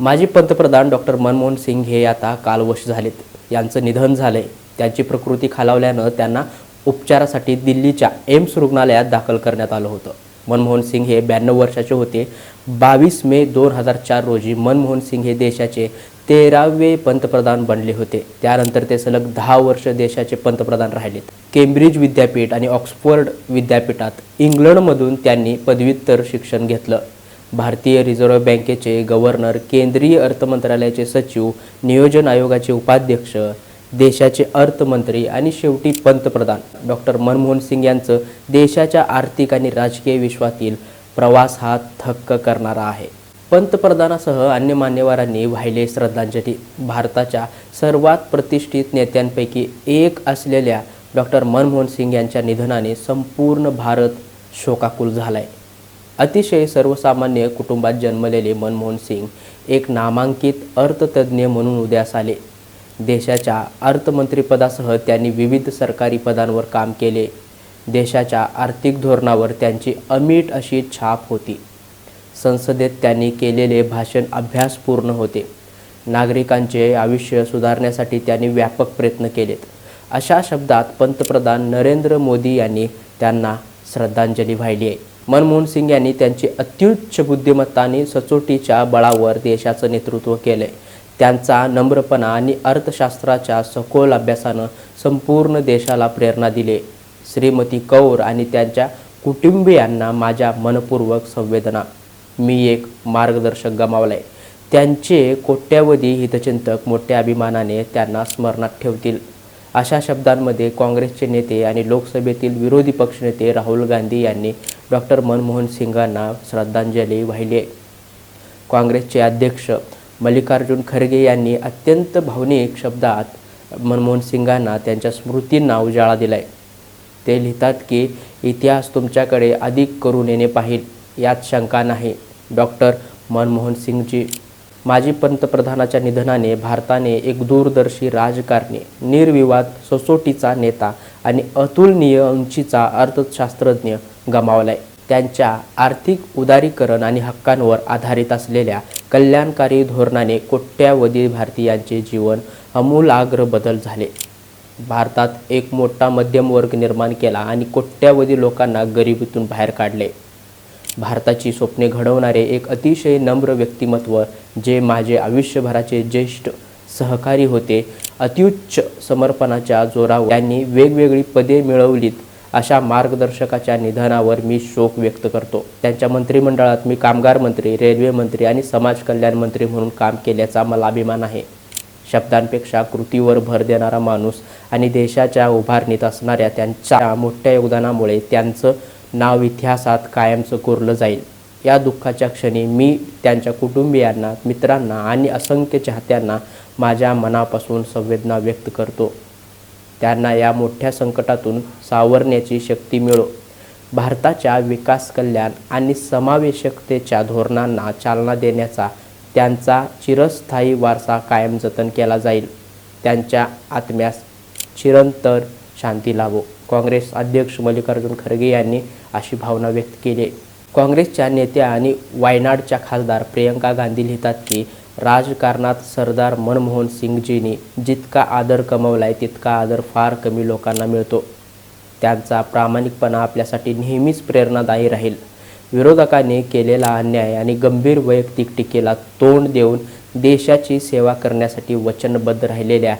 माजी पंतप्रधान डॉक्टर मनमोहन सिंग हे आता कालवश झालेत. यांचं निधन झालंय. त्यांची प्रकृती खालावल्यानं त्यांना उपचारासाठी दिल्लीच्या एम्स रुग्णालयात दाखल करण्यात आलं होतं. मनमोहन सिंग हे ब्याण्णव वर्षाचे होते. बावीस मे दोन हजार चार रोजी मनमोहन सिंग हे देशाचे तेरावे पंतप्रधान बनले होते. त्यानंतर ते सलग दहा वर्ष देशाचे पंतप्रधान राहिलेत. केम्ब्रिज विद्यापीठ आणि ऑक्सफोर्ड विद्यापीठात इंग्लंडमधून त्यांनी पदव्युत्तर शिक्षण घेतलं. भारतीय रिझर्व्ह बँकेचे गव्हर्नर केंद्रीय अर्थमंत्रालयाचे सचिव नियोजन आयोगाचे उपाध्यक्ष देशाचे अर्थमंत्री आणि शेवटी पंतप्रधान. डॉक्टर मनमोहन सिंग यांचं देशाच्या आर्थिक आणि राजकीय विश्वातील प्रवास हा थक्क करणारा आहे. पंतप्रधानासह अन्य मान्यवरांनी वाहिले श्रद्धांजली. भारताच्या सर्वात प्रतिष्ठित नेत्यांपैकी एक असलेल्या डॉक्टर मनमोहन सिंग यांच्या निधनाने संपूर्ण भारत शोकाकुल झालाय. अतिशय सर्वसामान्य कुटुंबात जन्मलेले मनमोहन सिंग एक नामांकित अर्थतज्ज्ञ म्हणून उदयास आले. देशाच्या अर्थमंत्रीपदासह त्यांनी विविध सरकारी पदांवर काम केले. देशाच्या आर्थिक धोरणावर त्यांची अमीट अशी छाप होती. संसदेत त्यांनी केलेले भाषण अभ्यासपूर्ण होते. नागरिकांचे आयुष्य सुधारण्यासाठी त्यांनी व्यापक प्रयत्न केलेत. अशा शब्दात पंतप्रधान नरेंद्र मोदी यांनी त्यांना श्रद्धांजली वाहिली आहे. मनमोहन सिंग यांनी त्यांची अत्युच्च बुद्धिमत्ता आणि सचोटीच्या बळावर देशाचं नेतृत्व केलंय. त्यांचा नम्रपणा आणि अर्थशास्त्राच्या सखोल अभ्यासानं संपूर्ण देशाला प्रेरणा दिली. श्रीमती कौर आणि त्यांच्या कुटुंबियांना माझ्या मनपूर्वक संवेदना. मी एक मार्गदर्शक गमावलाय. त्यांचे कोट्यावधी हितचिंतक मोठ्या अभिमानाने त्यांना स्मरणात ठेवतील. अशा शब्दांमध्ये काँग्रेसचे नेते आणि लोकसभेतील विरोधी पक्षनेते राहुल गांधी यांनी डॉक्टर मनमोहन सिंगांना श्रद्धांजली वाहिली. आहे काँग्रेसचे अध्यक्ष मल्लिकार्जुन खरगे यांनी अत्यंत भावनिक शब्दात मनमोहन सिंगांना त्यांच्या स्मृतींना उजाळा दिलाय. ते लिहितात की इतिहास तुमच्याकडे अधिक करून येणे पाहिजे यात शंका नाही डॉक्टर मनमोहन सिंगजी. माजी पंतप्रधानाच्या निधनाने भारताने एक दूरदर्शी राजकारणी निर्विवाद ससोटीचा नेता आणि अतुलनीय उंचीचा अर्थशास्त्रज्ञ गमावलाय. त्यांच्या आर्थिक उदारीकरण आणि हक्कांवर आधारित असलेल्या कल्याणकारी धोरणाने कोट्यावधी भारतीयांचे जीवन अमूलाग्र बदल झाले. भारतात एक मोठा मध्यम वर्ग निर्माण केला आणि कोट्यावधी लोकांना गरिबीतून बाहेर काढले. भारताची स्वप्ने घडवणारे एक अतिशय नम्र व्यक्तिमत्व जे माझे आयुष्यभराचे ज्येष्ठ सहकारी होते अत्युच्च समर्पणाच्या जोरावर त्यांनी वेगवेगळी पदे मिळवलीत. अशा मार्गदर्शकाच्या निधनावर मी शोक व्यक्त करतो. त्यांच्या मंत्रिमंडळात मी कामगार मंत्री रेल्वे मंत्री आणि समाज कल्याण मंत्री म्हणून काम केल्याचा मला अभिमान आहे. शब्दांपेक्षा कृतीवर भर देणारा माणूस आणि देशाच्या उभारणीत असणाऱ्या त्यांच्या मोठ्या योगदानामुळे त्यांचं नाव इतिहासात कायमचं कोरलं जाईल. या दुःखाच्या क्षणी मी त्यांच्या कुटुंबियांना मित्रांना आणि असंख्य चाहत्यांना माझ्या मनापासून संवेदना व्यक्त करतो. त्यांना या मोठ्या संकटातून सावरण्याची शक्ती मिळो. भारताच्या विकास कल्याण आणि समावेशकतेच्या धोरणांना चालना देण्याचा त्यांचा चिरस्थायी वारसा कायम जतन केला जाईल. त्यांच्या आत्म्यास चिरंतर शांती लाभो. काँग्रेस अध्यक्ष मल्लिकार्जुन खरगे यांनी अशी भावना व्यक्त केली. काँग्रेसच्या नेत्या आणि वायनाडच्या खासदार प्रियंका गांधी लिहितात की राजकारणात सरदार मनमोहन सिंगजींनी जितका आदर कमवलाय तितका आदर फार कमी लोकांना मिळतो. त्यांचा प्रामाणिकपणा आपल्यासाठी नेहमीच प्रेरणादायी राहील. विरोधकाने केलेला अन्याय आणि गंभीर वैयक्तिक टीकेला तोंड देऊन देशाची सेवा करण्यासाठी वचनबद्ध राहिलेल्या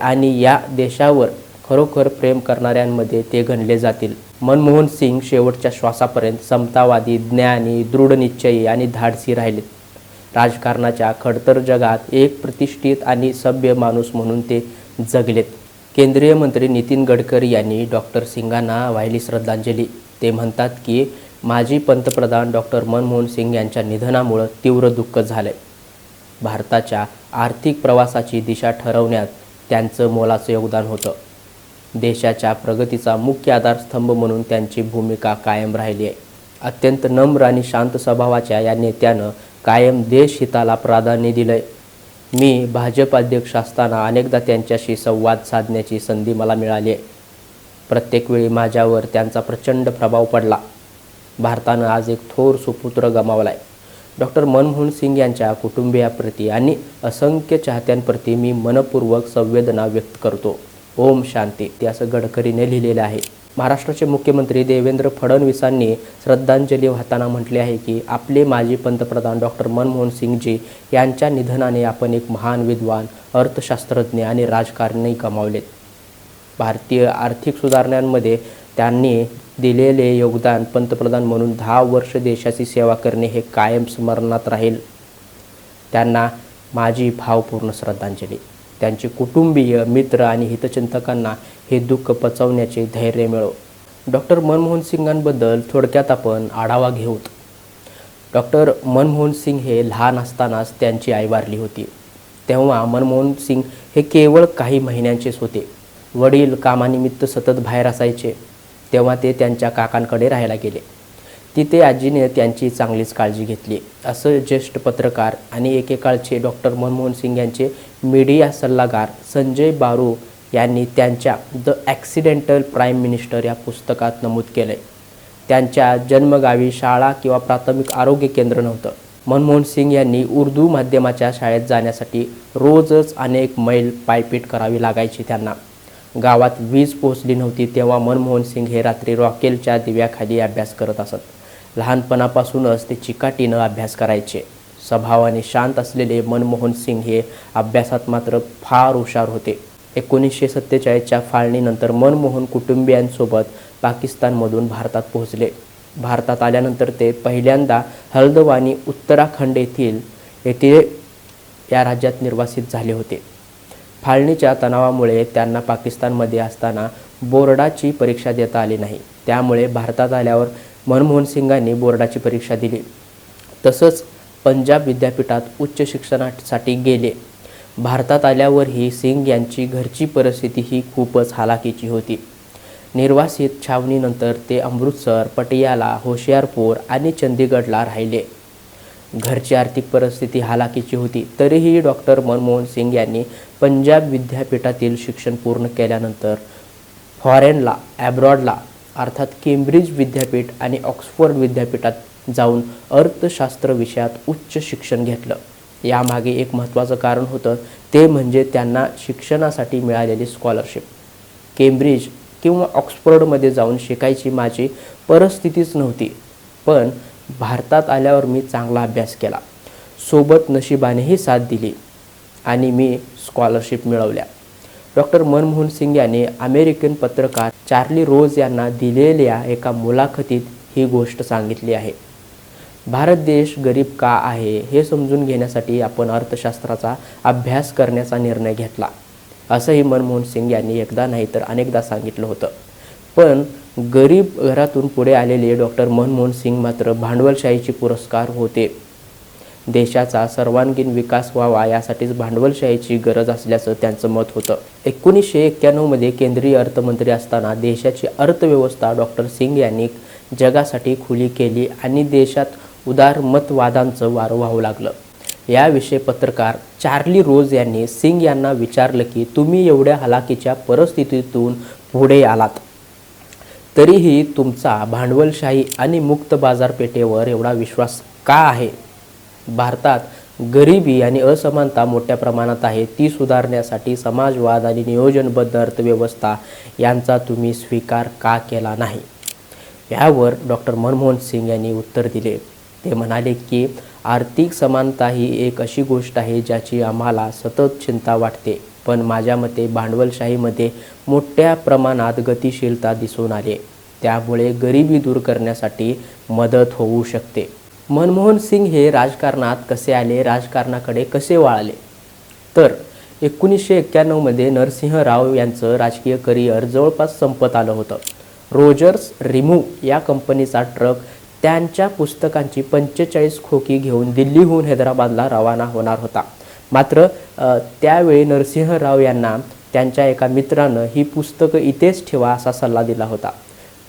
आणि या देशावर खरोखर प्रेम करणाऱ्यांमध्ये ते गणले जातील. मनमोहन सिंग शेवटच्या श्वासापर्यंत समतावादी ज्ञानी दृढनिश्चयी आणि धाडसी राहिलेत. राजकारणाच्या खडतर जगात एक प्रतिष्ठित आणि सभ्य माणूस म्हणून ते जगलेत. केंद्रीय मंत्री नितीन गडकरी यांनी डॉक्टर सिंगांना वाहिली श्रद्धांजली. ते म्हणतात की माजी पंतप्रधान डॉक्टर मनमोहन सिंग यांच्या निधनामुळं तीव्र दुःख झालंय. भारताच्या आर्थिक प्रवासाची दिशा ठरवण्यात त्यांचं मोलाचं योगदान होतं. देशाच्या प्रगतीचा मुख्य आधारस्तंभ म्हणून त्यांची भूमिका कायम राहिली आहे. अत्यंत नम्र आणि शांत स्वभावाच्या या नेत्यानं कायम देशहिताला प्राधान्य दिलंय. मी भाजप अध्यक्ष असताना अनेकदा त्यांच्याशी संवाद साधण्याची संधी मला मिळाली आहे. प्रत्येक वेळी माझ्यावर त्यांचा प्रचंड प्रभाव पडला. भारतानं आज एक थोर सुपुत्र गमावलाय. डॉक्टर मनमोहन सिंग यांच्या कुटुंबियाप्रती आणि असंख्य चाहत्यांप्रती मी मनपूर्वक संवेदना व्यक्त करतो. ओम शांती ते असं गडकरीने लिहिलेलं आहे. महाराष्ट्राचे मुख्यमंत्री देवेंद्र फडणवीसांनी श्रद्धांजली वाहताना म्हटले आहे की आपले माजी पंतप्रधान डॉक्टर मनमोहन सिंगजी यांच्या निधनाने आपण एक महान विद्वान अर्थशास्त्रज्ञ आणि राजकारणी गमावलेत. भारतीय आर्थिक सुधारणांमध्ये त्यांनी दिलेले योगदान पंतप्रधान म्हणून दहा वर्ष देशाची सेवा करणे हे कायम स्मरणात राहील. त्यांना माझी भावपूर्ण श्रद्धांजली. त्यांचे कुटुंबीय मित्र आणि हितचिंतकांना हे दुःख पचवण्याचे धैर्य मिळो. डॉक्टर मनमोहन सिंगांबद्दल थोडक्यात आपण आढावा घेऊत. डॉक्टर मनमोहन सिंग हे लहान असतानाच त्यांची आई वारली होती. तेव्हा मनमोहन सिंग हे केवळ काही महिन्यांचेच होते. वडील कामानिमित्त सतत बाहेर असायचे. तेव्हा ते त्यांच्या काकांकडे राहायला गेले. तिथे आजीने त्यांची चांगलीच काळजी घेतली. असं ज्येष्ठ पत्रकार आणि एकेकाळचे डॉक्टर मनमोहन सिंग यांचे मीडिया सल्लागार संजय बारू यांनी त्यांच्या द ॲक्सिडेंटल प्राईम मिनिस्टर या पुस्तकात नमूद केलं आहे त्यांच्या जन्मगावी शाळा किंवा प्राथमिक आरोग्य केंद्र नव्हतं. मनमोहन सिंग यांनी उर्दू माध्यमाच्या शाळेत जाण्यासाठी रोजच अनेक मैल पायपीट करावी लागायची त्यांना. गावात वीज पोहोचली नव्हती तेव्हा मनमोहन सिंग हे रात्री रॉकेलच्या दिव्याखाली अभ्यास करत असत. लहानपणापासूनच ते चिकाटीनं अभ्यास करायचे. स्वभावाने शांत असलेले मनमोहन सिंग हे अभ्यासात मात्र फार हुशार होते. एकोणीसशे सत्तेचाळीसच्या फाळणीनंतर मनमोहन कुटुंबियांसोबत पाकिस्तानमधून भारतात पोहोचले. भारतात आल्यानंतर ते पहिल्यांदा हल्दवानी उत्तराखंड येथील येथे या राज्यात निर्वासित झाले होते. फाळणीच्या तणावामुळे त्यांना पाकिस्तानमध्ये असताना बोर्डाची परीक्षा देता आली नाही. त्यामुळे भारतात आल्यावर मनमोहन सिंगांनी बोर्डाची परीक्षा दिली. तसंच पंजाब विद्यापीठात उच्च शिक्षणासाठी गेले. भारतात आल्यावरही सिंग यांची घरची परिस्थिती ही खूपच हालाकीची होती. निर्वासित छावणीनंतर ते अमृतसर पटियाला होशियारपूर आणि चंदीगडला राहिले. घरची आर्थिक परिस्थिती हालाकीची होती तरीही डॉक्टर मनमोहन सिंग यांनी पंजाब विद्यापीठातील शिक्षण पूर्ण केल्यानंतर फॉरेनला ॲब्रॉडला अर्थात केम्ब्रिज विद्यापीठ आणि ऑक्सफोर्ड विद्यापीठात जाऊन अर्थशास्त्र विषयात उच्च शिक्षण घेतलं. यामागे एक महत्त्वाचं कारण होतं ते म्हणजे त्यांना शिक्षणासाठी मिळालेली स्कॉलरशिप केम्ब्रिज किंवा ऑक्सफोर्डमध्ये जाऊन शिकायची माझी परिस्थितीच नव्हती पण भारतात आल्यावर मी चांगला अभ्यास केला. सोबत नशिबानेही साथ दिली आणि मी स्कॉलरशिप मिळवल्या. डॉक्टर मनमोहन सिंग यांनी अमेरिकन पत्रकार चार्ली रोज यांना दिलेल्या एका मुलाखतीत ही गोष्ट सांगितली आहे. भारत देश गरीब का आहे हे समजून घेण्यासाठी आपण अर्थशास्त्राचा अभ्यास करण्याचा निर्णय घेतला. असंही मनमोहन सिंग यांनी एकदा नाही तर अनेकदा सांगितलं होतं. पण गरीब घरातून पुढे आलेले डॉक्टर मनमोहन सिंग मात्र भांडवलशाहीचे पुरस्कार होते. देशाचा सर्वांगीण विकास व्हावा यासाठीच भांडवलशाहीची गरज असल्याचं त्यांचं मत होतं. एकोणीसशे एक्क्याण्णवमध्ये केंद्रीय अर्थमंत्री असताना देशाची अर्थव्यवस्था डॉक्टर सिंग यांनी जगासाठी खुली केली आणि देशात उदारमतवादांचं वारं वाहू लागलं. याविषयी पत्रकार चार्ली रोज यांनी सिंग यांना विचारलं की तुम्ही एवढ्या हलाखीच्या परिस्थितीतून पुढे आलात. तरीही तुमचा भांडवलशाही आणि मुक्त बाजारपेठेवर एवढा विश्वास का आहे? भारतात गरिबी आणि असमानता मोठ्या प्रमाणात आहे ती सुधारण्यासाठी समाजवाद आणि नियोजनबद्ध अर्थव्यवस्था यांचा तुम्ही स्वीकार का केला नाही? यावर डॉक्टर मनमोहन सिंग यांनी उत्तर दिले. ते म्हणाले की आर्थिक समानता ही एक अशी गोष्ट आहे ज्याची आम्हाला सतत चिंता वाटते पण माझ्या मते भांडवलशाहीमध्ये मोठ्या प्रमाणात गतिशीलता दिसून आली त्यामुळे गरिबी दूर करण्यासाठी मदत होऊ शकते. मनमोहन सिंग हे राजकारणात कसे आले राजकारणाकडे कसे वळाले? तर एकोणीसशे एक्क्याण्णवमध्ये नरसिंह राव यांचं राजकीय करिअर जवळपास संपत आलं होतं. रोजर्स रिमू या कंपनीचा ट्रक त्यांच्या पुस्तकांची पंचेचाळीस खोकी घेऊन दिल्लीहून हैदराबादला रवाना होणार होता. मात्र त्यावेळी त्यावेळी नरसिंहराव यांना त्यांच्या एका मित्रानं ही पुस्तकं इथेच ठेवा असा सल्ला दिला होता.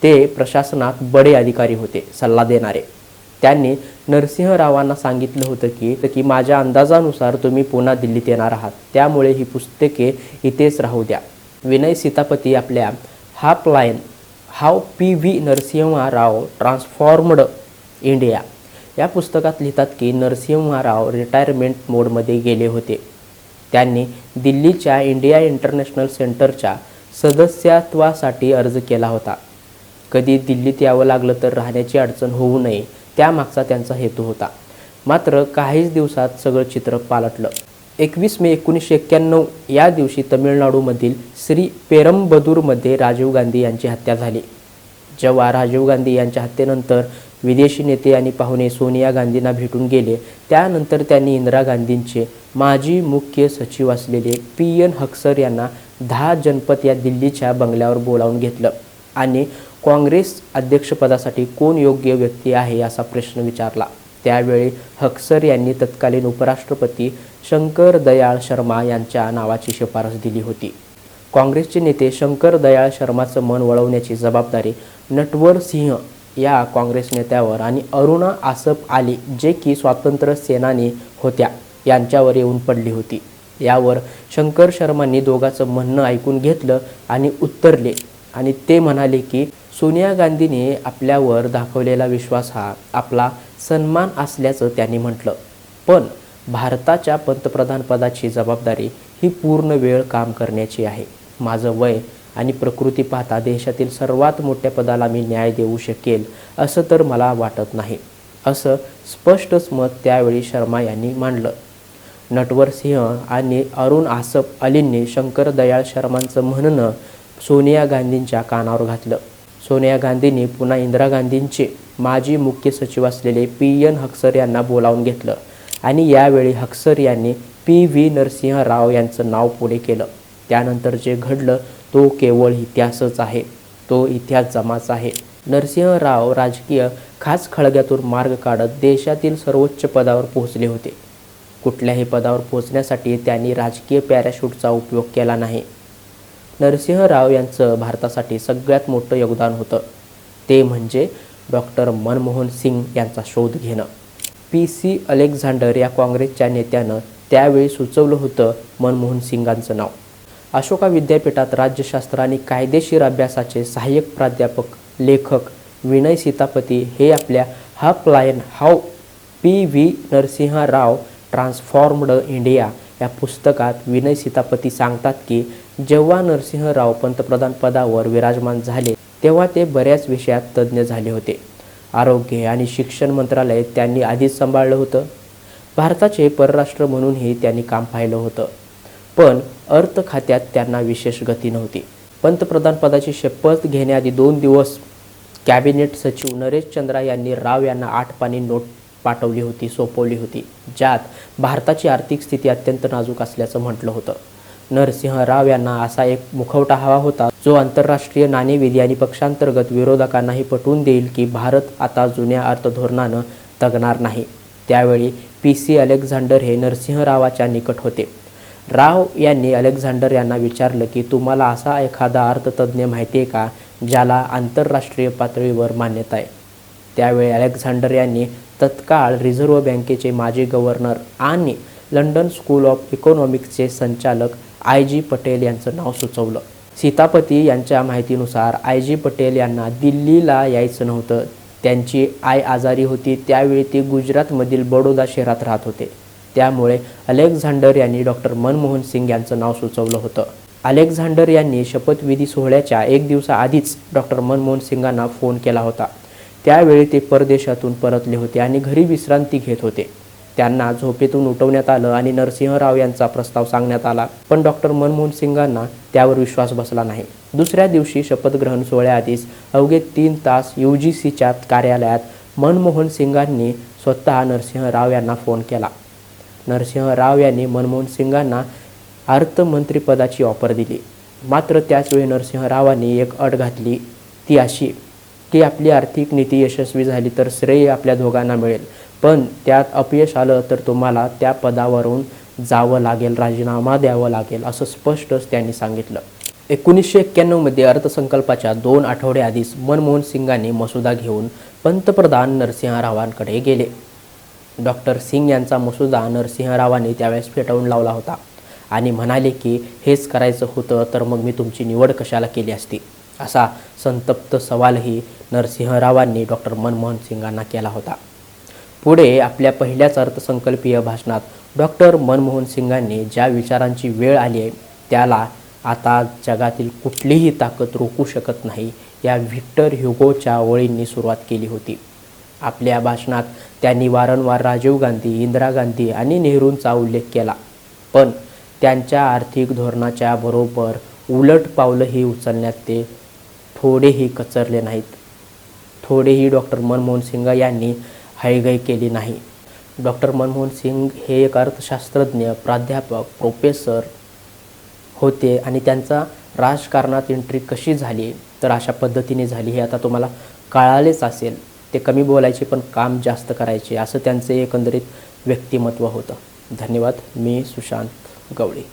ते प्रशासनात बडे अधिकारी होते सल्ला देणारे. त्यांनी नरसिंहरावांना सांगितलं होतं की की माझ्या अंदाजानुसार तुम्ही पुन्हा दिल्लीत येणार आहात. त्यामुळे ही पुस्तके इथेच राहू द्या. विनय सीतापती आपल्या half lion how P V Narasimha Rao transformed India या पुस्तकात लिहितात की नरसिंहराव रिटायरमेंट मोडमध्ये गेले होते. त्यांनी दिल्लीच्या इंडिया इंटरनॅशनल सेंटरच्या सदस्यत्वासाठी अर्ज केला होता. कधी दिल्लीत यावं लागलं तर राहण्याची अडचण होऊ नये. त्यामागचा त्यांचा हेतू होता. मात्र काहीच दिवसात सगळं चित्र पालटलं. एकवीस मे एकोणीसशे एक्क्याण्णव या दिवशी तमिळनाडूमधील श्री पेरंबदूरमध्ये राजीव गांधी यांची हत्या झाली. जेव्हा राजीव गांधी यांच्या हत्येनंतर विदेशी नेते आणि पाहुणे सोनिया गांधींना भेटून गेले त्यानंतर त्यांनी इंदिरा गांधींचे माजी मुख्य सचिव असलेले पी एन हक्सर यांना दहा जनपद या दिल्लीच्या बंगल्यावर बोलावून घेतलं आणि काँग्रेस अध्यक्षपदासाठी कोण योग्य व्यक्ती आहे असा प्रश्न विचारला. त्यावेळी हक्सर यांनी तत्कालीन उपराष्ट्रपती शंकर दयाळ शर्मा यांच्या नावाची शिफारस दिली होती. काँग्रेसचे नेते शंकर दयाळ शर्माचं मन वळवण्याची जबाबदारी नटवर सिंह या काँग्रेस नेत्यावर आणि अरुणा आसफ आली जे की स्वातंत्र्य सेनानी होत्या यांच्यावर येऊन पडली होती. यावर शंकर शर्मांनी दोघांचं म्हणणं ऐकून घेतलं आणि उत्तरले आणि ते म्हणाले की सोनिया गांधीने आपल्यावर दाखवलेला विश्वास हा आपला सन्मान असल्याचं त्यांनी म्हटलं. पण भारताच्या पंतप्रधानपदाची जबाबदारी ही पूर्ण वेळ काम करण्याची आहे. माझं वय आणि प्रकृती पाहता देशातील सर्वात मोठ्या पदाला मी न्याय देऊ शकेल असं तर मला वाटत नाही असं स्पष्टच मत त्यावेळी शर्मा यांनी मांडलं. नटवर सिंह आणि अरुण आसफ अलींनी शंकर दयाळ शर्मांचं म्हणणं सोनिया गांधींच्या कानावर घातलं. सोनिया गांधींनी पुन्हा इंदिरा गांधींचे माजी मुख्य सचिव असलेले पी एन हक्सर यांना बोलावून घेतलं आणि यावेळी हक्सर यांनी पी व्ही नरसिंह राव यांचं नाव पुढे केलं. त्यानंतर जे घडलं तो केवळ इतिहासच आहे. तो इतिहास जमाच आहे. नरसिंह राव राजकीय खास खळग्यातून मार्ग काढत देशातील सर्वोच्च पदावर पोहोचले होते. कुठल्याही पदावर पोहोचण्यासाठी त्यांनी राजकीय पॅराशूटचा उपयोग केला नाही. नरसिंहराव यांचं भारतासाठी सगळ्यात मोठं योगदान होतं. ते म्हणजे डॉक्टर मनमोहन सिंग यांचा शोध घेणं. पी सी अलेक्झांडर या काँग्रेसच्या नेत्यानं त्यावेळी सुचवलं होतं मनमोहन सिंगांचं नाव. अशोका विद्यापीठात राज्यशास्त्र आणि कायदेशीर अभ्यासाचे सहाय्यक प्राध्यापक लेखक विनय सीतापती हे आपल्या हा lion how P V Narasimha Rao transformed India या पुस्तकात विनय सीतापती सांगतात की जेव्हा नरसिंहराव पंतप्रधान पदावर विराजमान झाले तेव्हा ते बऱ्याच विषयात तज्ज्ञ झाले होते. आरोग्य आणि शिक्षण मंत्रालय त्यांनी आधीच सांभाळलं होतं. भारताचे परराष्ट्र म्हणूनही त्यांनी काम पाहिलं होतं. पण अर्थ खात्यात त्यांना विशेष गती नव्हती. पंतप्रधान पदाची शपथ घेण्याआधी दोन दिवस कॅबिनेट सचिव नरेश चंद्रा यांनी राव यांना आठ पाणी नोट पाठवली होती सोपवली होती ज्यात भारताची आर्थिक स्थिती अत्यंत नाजूक असल्याचं म्हटलं होतं. नरसिंह राव यांना असा एक मुखवटा हवा होता जो आंतरराष्ट्रीय नाणेविधी आणि पक्षांतर्गत विरोधकांनाही पटवून देईल की भारत आता जुन्या अर्थधोरणानं तगणार नाही. त्यावेळी पी सी अलेक्झांडर हे नरसिंहरावाच्या निकट होते. राव यांनी अलेक्झांडर यांना विचारलं की तुम्हाला असा एखादा अर्थतज्ज्ञ माहिती आहे का ज्याला आंतरराष्ट्रीय पातळीवर मान्यता आहे? त्यावेळी अलेक्झांडर यांनी तत्काळ रिझर्व्ह बँकेचे माजी गव्हर्नर आणि लंडन स्कूल ऑफ इकॉनॉमिक्सचे संचालक आय जी पटेल यांचं नाव सुचवलं. सीतापती यांच्या माहितीनुसार आय जी पटेल यांना दिल्लीला यायचं नव्हतं. त्यांची आई आजारी होती. त्यावेळी ते गुजरातमधील बडोदा शहरात राहत होते. त्यामुळे अलेक्झांडर यांनी डॉक्टर मनमोहन सिंग यांचं नाव सुचवलं होतं. अलेक्झांडर यांनी शपथविधी सोहळ्याच्या एक दिवसाआधीच डॉक्टर मनमोहन सिंगांना फोन केला होता. त्यावेळी ते परदेशातून परतले होते आणि घरी विश्रांती घेत होते. त्यांना झोपेतून उठवण्यात आलं आणि नरसिंहराव यांचा प्रस्ताव सांगण्यात आला. पण डॉक्टर मनमोहन सिंगांना त्यावर विश्वास बसला नाही. दुसऱ्या दिवशी शपथग्रहण सोहळ्याआधीच अवघे तीन तास यू जी सीच्या कार्यालयात मनमोहन सिंगांनी स्वतः नरसिंहराव यांना फोन केला. नरसिंहराव यांनी मनमोहन सिंगांना अर्थमंत्रीपदाची ऑफर दिली. मात्र त्याचवेळी नरसिंहरावांनी एक अट घातली. ती अशी की आपली आर्थिक नीती यशस्वी झाली तर श्रेय आपल्या दोघांना मिळेल. पण त्यात अपयश आलं तर तुम्हाला त्या पदावरून जावं लागेल राजीनामा द्यावं लागेल असं स्पष्टच त्यांनी सांगितलं. एकोणीसशे एक्क्याण्णवमध्ये अर्थसंकल्पाच्या दोन आठवड्याआधीच मनमोहन सिंगांनी मसुदा घेऊन पंतप्रधान नरसिंहरावांकडे गेले. डॉक्टर सिंग यांचा मसुदा नरसिंहरावांनी त्यावेळेस फेटाळून लावला होता आणि म्हणाले की हेच करायचं होतं तर मग मी तुमची निवड कशाला केली असती? असा संतप्त सवालही नरसिंहरावांनी डॉक्टर मनमोहन सिंगांना केला होता. पुढे आपल्या पहिल्याच अर्थसंकल्पीय भाषणात डॉक्टर मनमोहन सिंगांनी ज्या विचारांची वेळ आली आहे त्याला आता जगातील कुठलीही ताकद रोखू शकत नाही या व्हिक्टर ह्युगोच्या ओळींनी सुरुवात केली होती. आपल्या भाषणात त्यांनी वारंवार राजीव गांधी इंदिरा गांधी आणि नेहरूंचा उल्लेख केला. पण त्यांच्या आर्थिक धोरणाच्या बरोबर उलट पावलंही उचलण्यात ते थोडेही कचरले नाहीत. थोडेही डॉक्टर मनमोहन सिंग यांनी हयगय केली नाही. डॉक्टर मनमोहन सिंग हे एक अर्थशास्त्रज्ञ प्राध्यापक प्रोफेसर होते आणि त्यांचा राजकारणात एंट्री कशी झाली तर अशा पद्धतीने झाली हे आता तुम्हाला कळालेच असेल. ते कमी बोलायचे पण काम जास्त करायचे असं त्यांचे एकंदरीत व्यक्तिमत्व होतं. धन्यवाद मी सुशांत गवळी.